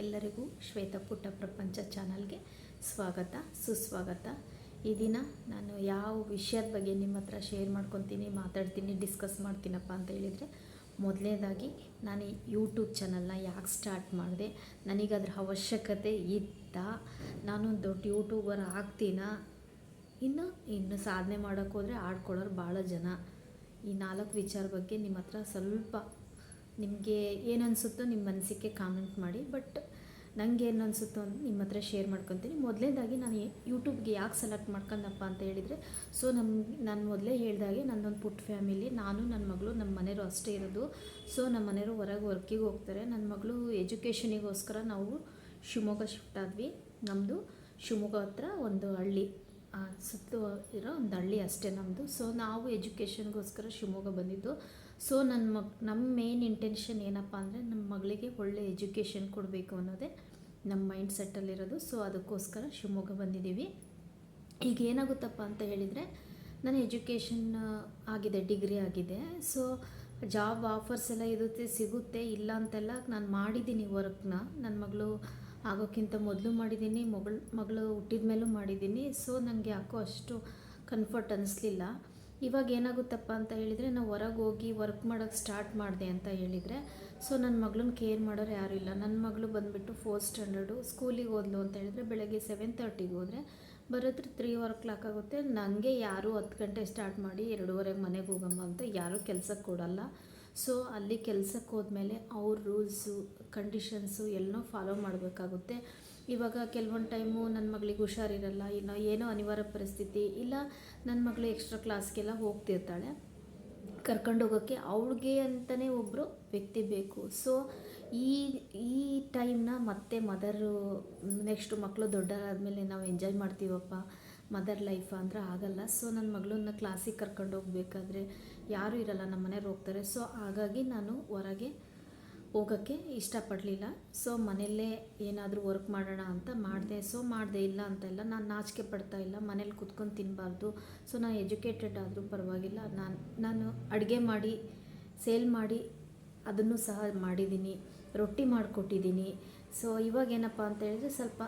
ಎಲ್ಲರಿಗೂ ಶ್ವೇತ ಪುಟ್ಟ ಪ್ರಪಂಚ ಚಾನಲ್ಗೆ ಸ್ವಾಗತ, ಸುಸ್ವಾಗತ. ಈ ದಿನ ನಾನು ಯಾವ ವಿಷಯದ ಬಗ್ಗೆ ನಿಮ್ಮ ಹತ್ರ ಶೇರ್ ಮಾಡ್ಕೊತೀನಿ, ಮಾತಾಡ್ತೀನಿ, ಡಿಸ್ಕಸ್ ಮಾಡ್ತೀನಪ್ಪ ಅಂತ ಹೇಳಿದರೆ ಮೊದಲನೇದಾಗಿ ನಾನು ಯೂಟ್ಯೂಬ್ ಚಾನಲ್ನ ಯಾಕೆ ಸ್ಟಾರ್ಟ್ ಮಾಡಿದೆ, ನನಗದ್ರ ಅವಶ್ಯಕತೆ ಇತ್ತ, ನಾನು ದೊಡ್ಡ ಯೂಟ್ಯೂಬರ್ ಆಗ್ತೀನಾ, ಇನ್ನು ಇನ್ನು ಸಾಧನೆ ಮಾಡೋಕ್ಕೋದ್ರೆ ಆಡ್ಕೊಳ್ಳೋರು ಭಾಳ ಜನ. ಈ ನಾಲ್ಕು ವಿಚಾರ ಬಗ್ಗೆ ನಿಮ್ಮ ಹತ್ರ ಸ್ವಲ್ಪ ನಿಮಗೆ ಏನು ಅನಿಸುತ್ತೋ ನಿಮ್ಮ ಮನಸ್ಸಿಗೆ ಕಾಮೆಂಟ್ ಮಾಡಿ ಬಟ್ ನನಗೆ ಏನು ಅನಿಸುತ್ತೋ ಅಂತ ನಿಮ್ಮ ಹತ್ರ ಶೇರ್ ಮಾಡ್ಕೊತೀನಿ. ಮೊದಲನೇದಾಗಿ ನಾನು ಯೂಟ್ಯೂಬ್ಗೆ ಯಾಕೆ ಸೆಲೆಕ್ಟ್ ಮಾಡ್ಕೊಂಡಪ್ಪ ಅಂತ ಹೇಳಿದರೆ ಸೊ ನಮ್ಮ ನಾನು ಮೊದಲೇ ಹೇಳ್ದಾಗೆ ನನ್ನೊಂದು ಪುಟ್ಟ ಫ್ಯಾಮಿಲಿ ನಾನು ನನ್ನ ಮಗಳು ನಮ್ಮ ಮನೆಯವರು ಅಷ್ಟೇ ಇರೋದು. ಸೊ ನಮ್ಮ ಮನೆಯವರು ಹೊರಗೆ ವರ್ಕಿಗೆ ಹೋಗ್ತಾರೆ. ನನ್ನ ಮಗಳು ಎಜುಕೇಷನಿಗೋಸ್ಕರ ನಾವು ಶಿವಮೊಗ್ಗ ಶಿಫ್ಟ್ ಆದ್ವಿ. ನಮ್ಮದು ಶಿವಮೊಗ್ಗ ಹತ್ರ ಒಂದು ಹಳ್ಳಿ ಸುತ್ತು ಇರೋ ಒಂದು ಹಳ್ಳಿ ಅಷ್ಟೇ ನಮ್ಮದು ಸೊ ನಾವು ಎಜುಕೇಷನ್ಗೋಸ್ಕರ ಶಿವಮೊಗ್ಗ ಬಂದಿದ್ದು. ಸೊ ನನ್ನ ಮಗ್, ನಮ್ಮ ಮೇನ್ ಇಂಟೆನ್ಷನ್ ಏನಪ್ಪ ಅಂದರೆ ನಮ್ಮ ಮಗಳಿಗೆ ಒಳ್ಳೆ ಎಜುಕೇಷನ್ ಕೊಡಬೇಕು ಅನ್ನೋದೇ ನಮ್ಮ ಮೈಂಡ್ ಸೆಟ್ಟಲ್ಲಿರೋದು ಸೊ ಅದಕ್ಕೋಸ್ಕರ ಶಿವಮೊಗ್ಗ ಬಂದಿದ್ದೀವಿ. ಈಗ ಏನಾಗುತ್ತಪ್ಪ ಅಂತ ಹೇಳಿದರೆ, ನನ್ನ ಎಜುಕೇಷನ್ ಆಗಿದೆ ಡಿಗ್ರಿ ಆಗಿದೆ. ಸೊ ಜಾಬ್ ಆಫರ್ಸ್ ಎಲ್ಲ ಇರುತ್ತೆ, ಸಿಗುತ್ತೆ, ಇಲ್ಲ ಅಂತೆಲ್ಲ ನಾನು ಮಾಡಿದ್ದೀನಿ ವರ್ಕ್ನ ನನ್ನ ಮಗಳು ಆಗೋಕ್ಕಿಂತ ಮೊದಲು ಮಾಡಿದ್ದೀನಿ ಮಗಳು ಮಗಳು ಹುಟ್ಟಿದ ಮೇಲೂ ಮಾಡಿದ್ದೀನಿ. ಸೊ ನನಗೆ ಯಾಕೋ ಅಷ್ಟು ಕನ್ಫರ್ಟ್ ಅನ್ನಿಸ್ಲಿಲ್ಲ ಇವಾಗ ಏನಾಗುತ್ತಪ್ಪ ಅಂತ ಹೇಳಿದರೆ ನಾವು ಹೊರಗೆ ಹೋಗಿ ವರ್ಕ್ ಮಾಡೋಕ್ಕೆ ಸ್ಟಾರ್ಟ್ ಮಾಡಿದೆ ಅಂತ ಹೇಳಿದರೆ ಸೊ ನನ್ನ ಮಗಳನ್ನ ಕೇರ್ ಮಾಡೋರು ಯಾರೂ ಇಲ್ಲ. ನನ್ನ ಮಗಳು ಬಂದುಬಿಟ್ಟು ಫೋರ್ತ್ ಸ್ಟ್ಯಾಂಡರ್ಡು ಸ್ಕೂಲಿಗೆ ಹೋದ್ಲು ಅಂತ ಹೇಳಿದ್ರೆ, ಬೆಳಗ್ಗೆ ಸೆವೆನ್ ತರ್ಟಿಗೆ ಹೋದರೆ ಬರೋದ್ರೆ ತ್ರೀ ಓ ಕ್ಲಾಕ್ ಆಗುತ್ತೆ. ನನಗೆ ಯಾರು ಹತ್ತು ಗಂಟೆ ಸ್ಟಾರ್ಟ್ ಮಾಡಿ ಎರಡೂವರೆಗೆ ಮನೆಗೆ ಹೋಗಮ್ಮ ಅಂತ ಯಾರೂ ಕೆಲಸಕ್ಕೆ ಕೊಡಲ್ಲ. ಸೊ ಅಲ್ಲಿ ಕೆಲಸಕ್ಕೆ ಹೋದ್ಮೇಲೆ ಅವ್ರ ರೂಲ್ಸು ಕಂಡೀಷನ್ಸು ಎಲ್ಲನೂ ಫಾಲೋ ಮಾಡಬೇಕಾಗುತ್ತೆ. ಇವಾಗ ಕೆಲವೊಂದು ಟೈಮು ನನ್ನ ಮಗಳಿಗೆ ಹುಷಾರಿರಲ್ಲ ಇನ್ನು ಏನೋ ಅನಿವಾರ್ಯ ಪರಿಸ್ಥಿತಿ, ಇಲ್ಲ ನನ್ನ ಮಗಳು ಎಕ್ಸ್ಟ್ರಾ ಕ್ಲಾಸ್ಗೆಲ್ಲ ಹೋಗ್ತಿರ್ತಾಳೆ. ಕರ್ಕೊಂಡು ಹೋಗೋಕ್ಕೆ ಅವಳಿಗೆ ಅಂತಲೇ ಒಬ್ಬರು ವ್ಯಕ್ತಿ ಬೇಕು. ಸೊ ಈ ಈ ಟೈಮ್ನ ಮತ್ತೆ ಮದರು, ನೆಕ್ಸ್ಟ್ ಮಕ್ಕಳು ದೊಡ್ಡರಾದಮೇಲೆ ನಾವು ಎಂಜಾಯ್ ಮಾಡ್ತೀವಪ್ಪ, ಮದರ್ ಲೈಫ್ ಅಂದರೆ ಆಗಲ್ಲ. ಸೊ ನನ್ನ ಮಗಳನ್ನ ಕ್ಲಾಸಿಗೆ ಕರ್ಕೊಂಡು ಹೋಗಬೇಕಾದ್ರೆ ಯಾರೂ ಇರಲ್ಲ ನಮ್ಮ ಮನೆಯವ್ರು ಹೋಗ್ತಾರೆ. ಸೊ ಹಾಗಾಗಿ ನಾನು ಹೊರಗೆ ಹೋಗೋಕ್ಕೆ ಇಷ್ಟಪಡಲಿಲ್ಲ. ಸೊ ಮನೆಯಲ್ಲೇ ಏನಾದರೂ ವರ್ಕ್ ಮಾಡೋಣ ಅಂತ ಮಾಡಿದೆ. ಸೊ ಮಾಡಿದೆ ಇಲ್ಲ ಅಂತ ಅಂತೆಲ್ಲ ನಾನು ನಾಚಿಕೆ ಪಡ್ತಾ ಇಲ್ಲ. ಮನೇಲಿ ಕುತ್ಕೊಂಡು ತಿನ್ನಬಾರ್ದು ಸೊ ನಾನು ಎಜುಕೇಟೆಡ್ ಆದರೂ ಪರವಾಗಿಲ್ಲ. ನಾನು ನಾನು ಅಡುಗೆ ಮಾಡಿ ಸೇಲ್ ಮಾಡಿ ಅದನ್ನು ಸಹ ಮಾಡಿದ್ದೀನಿ ರೊಟ್ಟಿ ಮಾಡಿಕೊಟ್ಟಿದ್ದೀನಿ ಸೊ ಇವಾಗ ಏನಪ್ಪ ಅಂತ ಹೇಳಿದ್ರೆ ಸ್ವಲ್ಪ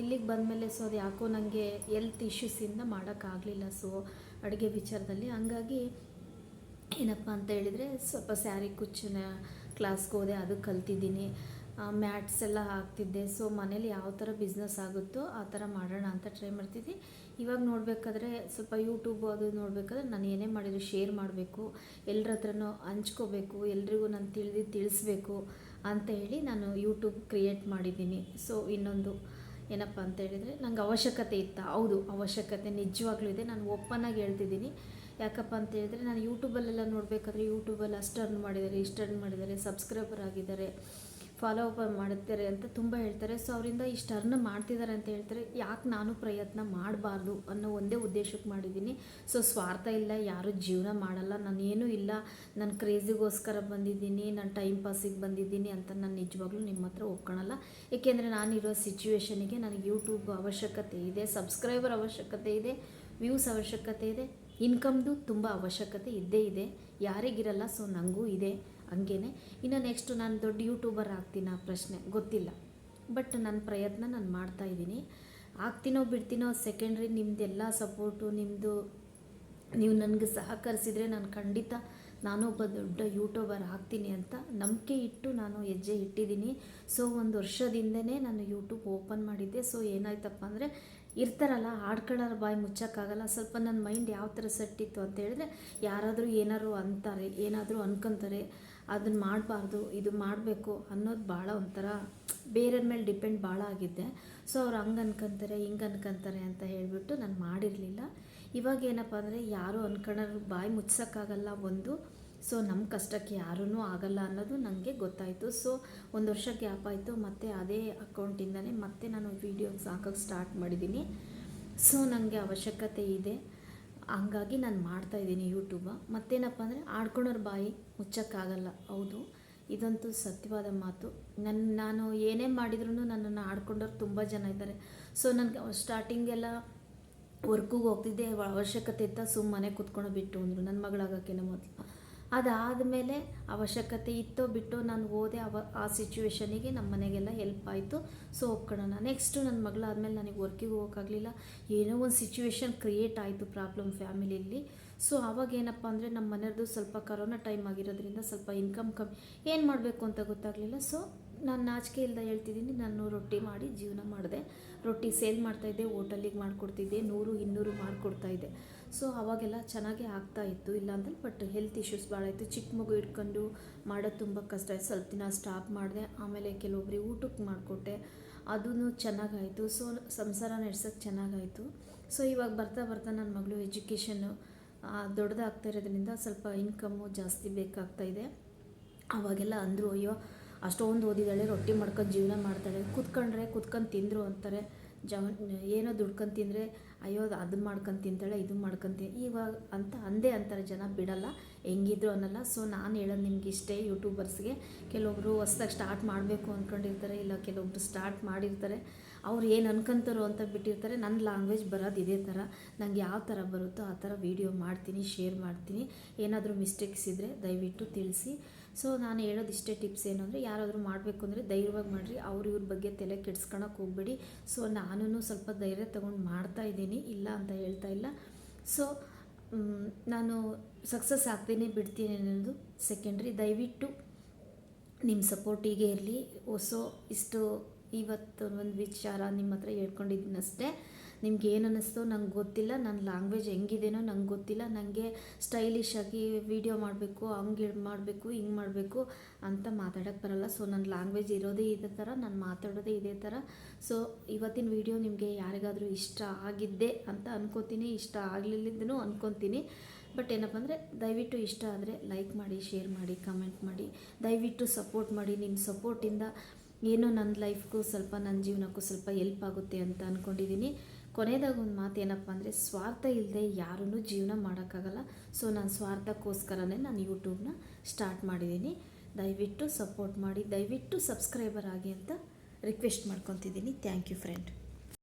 ಇಲ್ಲಿಗೆ ಬಂದಮೇಲೆ ಸೊ ಅದು ಯಾಕೋ ನನಗೆ ಎಲ್ತ್ ಇಶ್ಯೂಸಿಂದ ಮಾಡೋಕ್ಕಾಗಲಿಲ್ಲ. ಸೊ ಅಡುಗೆ ವಿಚಾರದಲ್ಲಿ ಹಂಗಾಗಿ ಏನಪ್ಪ ಅಂತ ಹೇಳಿದರೆ ಸ್ವಲ್ಪ ಸ್ಯಾರಿ ಕುಚ್ಚನ ಕ್ಲಾಸ್ಗೆ ಹೋದೆ ಅದು ಕಲ್ತಿದ್ದೀನಿ. ಮ್ಯಾಟ್ಸ್ ಎಲ್ಲ ಹಾಕ್ತಿದ್ದೆ. ಸೊ ಮನೇಲಿ ಯಾವ ಥರ ಬಿಸ್ನೆಸ್ ಆಗುತ್ತೋ ಆ ಥರ ಮಾಡೋಣ ಅಂತ ಟ್ರೈ ಮಾಡ್ತಿದ್ದೆ. ಇವಾಗ ನೋಡಬೇಕಾದ್ರೆ ಸ್ವಲ್ಪ ಯೂಟ್ಯೂಬ್ ಅದು ನೋಡಬೇಕಾದ್ರೆ ನಾನು ಏನೇ ಮಾಡಿದ್ರು ಶೇರ್ ಮಾಡಬೇಕು. ಎಲ್ಲರ ಹತ್ರನೂ ಹಂಚ್ಕೋಬೇಕು. ಎಲ್ರಿಗೂ ನಾನು ತಿಳಿದು ತಿಳಿಸ್ಬೇಕು ಅಂತ ಹೇಳಿ ನಾನು ಯೂಟ್ಯೂಬ್ ಕ್ರಿಯೇಟ್ ಮಾಡಿದ್ದೀನಿ. ಸೊ ಇನ್ನೊಂದು ಏನಪ್ಪ ಅಂತ ಹೇಳಿದರೆ ನಂಗೆ ಅವಶ್ಯಕತೆ ಇತ್ತಾ? ಹೌದು, ಅವಶ್ಯಕತೆ ನಿಜವಾಗ್ಲೂ ಇದೆ. ನಾನು ಓಪನ್ ಆಗಿ ಹೇಳ್ತಿದ್ದೀನಿ. ಯಾಕಪ್ಪ ಅಂತ ಹೇಳಿದ್ರೆ ನಾನು ಯೂಟ್ಯೂಬಲ್ಲೆಲ್ಲ ನೋಡಬೇಕಾದ್ರೆ ಯೂಟ್ಯೂಬಲ್ಲಿ ಅಷ್ಟು ಅರ್ನ್ ಮಾಡಿದ್ದಾರೆ, ಇಷ್ಟು ಅರ್ನ್ ಮಾಡಿದ್ದಾರೆ, ಸಬ್ಸ್ಕ್ರೈಬರ್ ಆಗಿದ್ದಾರೆ ಫಾಲೋ ಅಪ್ ಮಾಡ್ತಾರೆ ಅಂತ ತುಂಬ ಹೇಳ್ತಾರೆ. ಸೊ ಅವರಿಂದ ಇಷ್ಟು ಅರ್ನ್ ಮಾಡ್ತಿದ್ದಾರೆ ಅಂತ ಹೇಳ್ತಾರೆ. ಯಾಕೆ ನಾನು ಪ್ರಯತ್ನ ಮಾಡಬಾರ್ದು ಅನ್ನೋ ಒಂದೇ ಉದ್ದೇಶಕ್ಕೆ ಮಾಡಿದ್ದೀನಿ. ಸೊ ಸ್ವಾರ್ಥ ಇಲ್ಲ, ಯಾರೂ ಜೀವನ ಮಾಡಲ್ಲ ನಾನೇನೂ ಇಲ್ಲ, ನಾನು ಕ್ರೇಜಿಗೋಸ್ಕರ ಬಂದಿದ್ದೀನಿ, ನಾನು ಟೈಮ್ ಪಾಸಿಗೆ ಬಂದಿದ್ದೀನಿ ಅಂತ ನಾನು ನಿಜವಾಗ್ಲೂ ನಿಮ್ಮ ಹತ್ರ ಒಪ್ಕೊಳಲ್ಲ. ಏಕೆಂದರೆ ನಾನಿರೋ ಸಿಚುವೇಶನಿಗೆ ನನಗೆ ಯೂಟ್ಯೂಬ್ ಅವಶ್ಯಕತೆ ಇದೆ ಸಬ್ಸ್ಕ್ರೈಬರ್ ಅವಶ್ಯಕತೆ ಇದೆ ವ್ಯೂಸ್ ಅವಶ್ಯಕತೆ ಇದೆ. ಇನ್ಕಮ್ದು ತುಂಬ ಅವಶ್ಯಕತೆ ಇದ್ದೇ ಇದೆ. ಯಾರಿಗಿರಲ್ಲ, ಸೊ ನನಗೂ ಇದೆ ಹಂಗೇ ಇನ್ನು ನೆಕ್ಸ್ಟ್ ನಾನು ದೊಡ್ಡ ಯೂಟ್ಯೂಬರ್ ಆಗ್ತೀನಾ ಪ್ರಶ್ನೆ? ಗೊತ್ತಿಲ್ಲ. ಬಟ್ ನನ್ನ ಪ್ರಯತ್ನ ನಾನು ಮಾಡ್ತಾ ಇದ್ದೀನಿ. ಆಗ್ತೀನೋ ಬಿಡ್ತೀನೋ ಸೆಕೆಂಡ್ರಿ ನಿಮ್ಮದೆಲ್ಲ ಸಪೋರ್ಟು ನಿಮ್ಮದು ನೀವು ನನಗೆ ಸಹಕರಿಸಿದರೆ ನಾನು ಖಂಡಿತ ನಾನು ಒಬ್ಬ ದೊಡ್ಡ ಯೂಟ್ಯೂಬರ್ ಆಗ್ತೀನಿ ಅಂತ ನಂಬಿಕೆ ಇಟ್ಟು ನಾನು ಹೆಜ್ಜೆ ಇಟ್ಟಿದ್ದೀನಿ. ಸೊ ಒಂದು ವರ್ಷದಿಂದನೇ ನಾನು ಯೂಟ್ಯೂಬ್ ಓಪನ್ ಮಾಡಿದ್ದೆ. ಸೊ ಏನಾಯ್ತಪ್ಪ ಅಂದರೆ ಇರ್ತಾರಲ್ಲ, ಆಡ್ಕೊಳ್ಳೋರು ಬಾಯಿ ಮುಚ್ಚೋಕ್ಕಾಗಲ್ಲ. ಸ್ವಲ್ಪ ನನ್ನ ಮೈಂಡ್ ಯಾವ ಥರ ಸೆಟ್ಟಿತ್ತು ಅಂತ ಹೇಳಿದ್ರೆ, ಯಾರಾದರೂ ಏನಾದ್ರು ಅಂತಾರೆ, ಏನಾದರೂ ಅನ್ಕೊಂತಾರೆ ಅದನ್ನ ಮಾಡಬಾರ್ದು, ಇದು ಮಾಡಬೇಕು ಅನ್ನೋದು ಭಾಳ ಒಂಥರ ಬೇರೆಯವ್ರ ಮೇಲೆ ಡಿಪೆಂಡ್ ಭಾಳ ಆಗಿದ್ದೆ ಸೊ ಅವ್ರು ಹಂಗೆ ಅನ್ಕೊಂತಾರೆ, ಹಿಂಗೆ ಅನ್ಕೊಂತಾರೆ ಅಂತ ಹೇಳಿಬಿಟ್ಟು ನಾನು ಮಾಡಿರಲಿಲ್ಲ. ಇವಾಗ ಏನಪ್ಪ ಅಂದರೆ, ಯಾರೂ ಅನ್ಕೊಳ್ಳೋರು ಬಾಯಿ ಮುಚ್ಚೋಕ್ಕಾಗಲ್ಲ ಒಂದು. ಸೊ ನಮ್ಮ ಕಷ್ಟಕ್ಕೆ ಯಾರೂ ಆಗಲ್ಲ ಅನ್ನೋದು ನನಗೆ ಗೊತ್ತಾಯಿತು. ಸೊ ಒಂದು ವರ್ಷ ಗ್ಯಾಪ್ ಆಯಿತು. ಮತ್ತು ಅದೇ ಅಕೌಂಟಿಂದನೇ ಮತ್ತೆ ನಾನು ವೀಡಿಯೋಸ್ ಹಾಕೋಕ್ಕೆ ಸ್ಟಾರ್ಟ್ ಮಾಡಿದ್ದೀನಿ ಸೊ ನನಗೆ ಅವಶ್ಯಕತೆ ಇದೆ. ಹಂಗಾಗಿ ನಾನು ಮಾಡ್ತಾಯಿದ್ದೀನಿ ಯೂಟ್ಯೂಬ ಮತ್ತೇನಪ್ಪ ಅಂದರೆ ಆಡ್ಕೊಳೋರ್ ಬಾಯಿ ಮುಚ್ಚೋಕ್ಕಾಗಲ್ಲ. ಹೌದು, ಇದಂತೂ ಸತ್ಯವಾದ ಮಾತು. ನನ್ನ ನಾನು ಏನೇ ಮಾಡಿದ್ರೂ ನನ್ನನ್ನು ಆಡ್ಕೊಂಡವ್ರು ತುಂಬ ಜನ ಇದ್ದಾರೆ. ಸೊ ನನಗೆ ಸ್ಟಾರ್ಟಿಂಗೆಲ್ಲ ವರ್ಕಿಗೆ ಹೋಗ್ತಿದ್ದೆ. ಅವಶ್ಯಕತೆ ಇತ್ತ ಸುಮ್ಮನೆ ಕೂತ್ಕೊಂಡು ಬಿಟ್ಟು ಅಂದರು. ನನ್ನ ಮಗಳಾಗಕ್ಕೆ ಮೊದಲು. ಅದಾದಮೇಲೆ ಅವಶ್ಯಕತೆ ಇತ್ತೋ ಬಿಟ್ಟು ನಾನು ಓದೆ ಅವ ಆ ಸಿಚುವೇಶನಿಗೆ ನಮ್ಮ ಮನೆಗೆಲ್ಲ ಹೆಲ್ಪ್ ಆಯಿತು. ಸೊ ಒಪ್ಕೊಳ್ಳೋಣ ನೆಕ್ಸ್ಟು ನನ್ನ ಮಗಳಾದಮೇಲೆ ನನಗೆ ವರ್ಕಿಗೆ ಹೋಗೋಕ್ಕಾಗಲಿಲ್ಲ ಏನೋ ಒಂದು ಸಿಚುವೇಶನ್ ಕ್ರಿಯೇಟ್ ಆಯಿತು ಪ್ರಾಬ್ಲಮ್ ಫ್ಯಾಮಿಲಿಯಲ್ಲಿ ಸೊ ಅವಾಗ ಏನಪ್ಪ ಅಂದರೆ ನಮ್ಮ ಮನೆಯವ್ರದ್ದು ಸ್ವಲ್ಪ ಕರೋನಾ ಟೈಮ್ ಆಗಿರೋದ್ರಿಂದ ಸ್ವಲ್ಪ ಇನ್ಕಮ್ ಕಮ್ಮಿ. ಏನು ಮಾಡಬೇಕು ಅಂತ ಗೊತ್ತಾಗಲಿಲ್ಲ. ಸೊ ನಾನು ನಾಚಿಕೆ ಇಲ್ಲದೆ ಹೇಳ್ತಿದ್ದೀನಿ. ನಾನು ರೊಟ್ಟಿ ಮಾಡಿ ಜೀವನ ಮಾಡಿದೆ. ರೊಟ್ಟಿ ಸೇಲ್ ಮಾಡ್ತಾಯಿದ್ದೆ ಹೋಟೆಲಿಗೆ ಮಾಡಿಕೊಡ್ತಿದ್ದೆ, ನೂರು, ಇನ್ನೂರು ಮಾಡಿಕೊಡ್ತಾಯಿದ್ದೆ ಸೊ ಅವಾಗೆಲ್ಲ ಚೆನ್ನಾಗೇ ಆಗ್ತಾ ಇತ್ತು. ಇಲ್ಲ ಅಂದ್ರೆ ಬಟ್ ಹೆಲ್ತ್ ಇಶ್ಯೂಸ್ ಭಾಳ ಇತ್ತು. ಚಿಕ್ಕ ಮಗು ಇಟ್ಕೊಂಡು ಮಾಡೋದು ತುಂಬ ಕಷ್ಟ. ಆಯಿತು ಸ್ವಲ್ಪ ದಿನ ಸ್ಟಾಪ್ ಮಾಡಿದೆ. ಆಮೇಲೆ ಕೆಲವೊಬ್ರಿಗೆ ಊಟಕ್ಕೆ ಮಾಡಿಕೊಟ್ಟೆ. ಅದೂ ಚೆನ್ನಾಗಾಯಿತು. ಸೊ ಸಂಸಾರ ನಡೆಸೋಕ್ಕೆ ಚೆನ್ನಾಗಾಯಿತು. ಸೊ ಇವಾಗ ಬರ್ತಾ ಬರ್ತಾ ನನ್ನ ಮಗಳು ಎಜುಕೇಷನ್ನು ದೊಡ್ಡದಾಗ್ತಾ ಇರೋದ್ರಿಂದ ಸ್ವಲ್ಪ ಇನ್ಕಮ್ಮು ಜಾಸ್ತಿ ಬೇಕಾಗ್ತಾ ಇದೆ. ಅವಾಗೆಲ್ಲ ಅಂದರು, ಅಯ್ಯೋ, ಅಷ್ಟೊಂದು ಓದಿದಾಳೆ ರೊಟ್ಟಿ ಮಾಡ್ಕೊಂಡು ಜೀವನ ಮಾಡ್ತಾಳೆ. ಕೂತ್ಕೊಂಡ್ರೆ ಕೂತ್ಕೊಂಡು ತಿಂದರು ಅಂತಾರೆ. ಜವ ಏನೋ ದುಡ್ಕೊಂಡು ತಿಂದರೆ ಅಯ್ಯೋ ಅದನ್ನ ಮಾಡ್ಕೊಂಡು ತಿಂತಾಳೆ ಇದು ಮಾಡ್ಕೊಂಡು ತಿನ್ ಇವಾಗ ಅಂತ ಅಂದೇ ಅಂತಾರೆ, ಜನ ಬಿಡಲ್ಲ. ಹೆಂಗಿದ್ರು ಅನ್ನಲ್ಲ. ಸೊ ನಾನು ಹೇಳೋದು ನಿಮ್ಗೆ ಇಷ್ಟೇ ಯೂಟ್ಯೂಬರ್ಸ್ಗೆ ಕೆಲವೊಬ್ಬರು ಹೊಸ್ದಾಗಿ ಸ್ಟಾರ್ಟ್ ಮಾಡಬೇಕು ಅಂದ್ಕೊಂಡಿರ್ತಾರೆ ಇಲ್ಲ ಕೆಲವೊಬ್ರು ಸ್ಟಾರ್ಟ್ ಮಾಡಿರ್ತಾರೆ. ಅವ್ರು ಏನು ಅನ್ಕೊಂತಾರೋ ಅಂತ ಬಿಟ್ಟಿರ್ತಾರೆ. ನನ್ನ ಲ್ಯಾಂಗ್ವೇಜ್ ಬರೋದು ಇದೇ ಥರ ನಂಗೆ ಯಾವ ಥರ ಬರುತ್ತೋ ಆ ಥರ ವೀಡಿಯೋ ಮಾಡ್ತೀನಿ ಶೇರ್ ಮಾಡ್ತೀನಿ. ಏನಾದರೂ ಮಿಸ್ಟೇಕ್ಸ್ ಇದ್ದರೆ ದಯವಿಟ್ಟು ತಿಳಿಸಿ. ಸೊ ನಾನು ಹೇಳೋದು ಇಷ್ಟೇ ಟಿಪ್ಸ್ ಏನು ಯಾರಾದರೂ ಮಾಡಬೇಕು ಅಂದರೆ ಧೈರ್ಯವಾಗಿ ಮಾಡಿರಿ. ಅವ್ರ ಇವ್ರ ಬಗ್ಗೆ ತಲೆ ಕೆಡ್ಸ್ಕೊಳಕ್ಕೆ ಹೋಗ್ಬೇಡಿ. ಸೊ ನಾನು ಸ್ವಲ್ಪ ಧೈರ್ಯ ತೊಗೊಂಡು ಮಾಡ್ತಾ ಇದ್ದೀನಿ. ಇಲ್ಲ ಅಂತ ಹೇಳ್ತಾ ಇಲ್ಲ. ಸೊ ನಾನು ಸಕ್ಸಸ್ ಆಗ್ತೀನಿ ಬಿಡ್ತೀನಿ ಅನ್ನೋದು ಸೆಕೆಂಡ್ರಿ ದಯವಿಟ್ಟು ನಿಮ್ಮ ಸಪೋರ್ಟಿಗೆ ಇರಲಿ. ಹೊಸ ಇಷ್ಟು ಇವತ್ತು ಒಂದು ವಿಚಾರ ನಿಮ್ಮ ಹತ್ರ ಹೇಳ್ಕೊಂಡಿದ್ದೀನಿ ಅಷ್ಟೇ. ನಿಮ್ಗೆ ಏನು ಅನ್ನಿಸ್ತೋ? ನಂಗೆ ಗೊತ್ತಿಲ್ಲ. ನನ್ನ ಲ್ಯಾಂಗ್ವೇಜ್ ಹೆಂಗಿದೇನೋ ನಂಗೆ ಗೊತ್ತಿಲ್ಲ. ನನಗೆ ಸ್ಟೈಲಿಶ್ ಆಗಿ ವೀಡಿಯೋ ಮಾಡಬೇಕು, ಹಂಗೆ ಮಾಡಬೇಕು, ಹಿಂಗೆ ಮಾಡಬೇಕು ಅಂತ ಮಾತಾಡೋಕ್ಕೆ ಬರಲ್ಲ. ಸೊ ನನ್ನ ಲ್ಯಾಂಗ್ವೇಜ್ ಇರೋದೇ ಇದೇ ಥರ ನಾನು ಮಾತಾಡೋದೇ ಇದೇ ಥರ ಸೊ ಇವತ್ತಿನ ವೀಡಿಯೋ ನಿಮಗೆ ಯಾರಿಗಾದರೂ ಇಷ್ಟ ಆಗಿದ್ದೆ ಅಂತ ಅನ್ಕೋತೀನಿ. ಇಷ್ಟ ಆಗಲಿಲ್ಲದೂ ಅನ್ಕೊತೀನಿ. ಬಟ್ ಏನಪ್ಪ ಅಂದರೆ, ದಯವಿಟ್ಟು ಇಷ್ಟ ಆದರೆ ಲೈಕ್ ಮಾಡಿ ಶೇರ್ ಮಾಡಿ ಕಮೆಂಟ್ ಮಾಡಿ. ದಯವಿಟ್ಟು ಸಪೋರ್ಟ್ ಮಾಡಿ. ನಿಮ್ಮ ಸಪೋರ್ಟಿಂದ ಏನೋ ನನ್ನ ಲೈಫ್ಗೂ ಸ್ವಲ್ಪ ನನ್ನ ಜೀವನಕ್ಕೂ ಸ್ವಲ್ಪ ಎಲ್ಪ್ ಆಗುತ್ತೆ ಅಂತ ಅಂದ್ಕೊಂಡಿದ್ದೀನಿ ಕೊನೆಯದಾಗ ಒಂದು ಮಾತು ಏನಪ್ಪ ಅಂದರೆ ಸ್ವಾರ್ಥ ಇಲ್ಲದೆ ಯಾರೂ ಜೀವನ ಮಾಡೋಕ್ಕಾಗಲ್ಲ. ಸೊ, ನಾನು ಸ್ವಾರ್ಥಕ್ಕೋಸ್ಕರನೇ ನಾನು ಯೂಟ್ಯೂಬ್ನ ಸ್ಟಾರ್ಟ್ ಮಾಡಿದ್ದೀನಿ ದಯವಿಟ್ಟು ಸಪೋರ್ಟ್ ಮಾಡಿ, ದಯವಿಟ್ಟು ಸಬ್ಸ್ಕ್ರೈಬರ್ ಆಗಿ ಅಂತ ರಿಕ್ವೆಸ್ಟ್ ಮಾಡ್ಕೊತಿದ್ದೀನಿ ಥ್ಯಾಂಕ್ ಯು ಫ್ರೆಂಡ್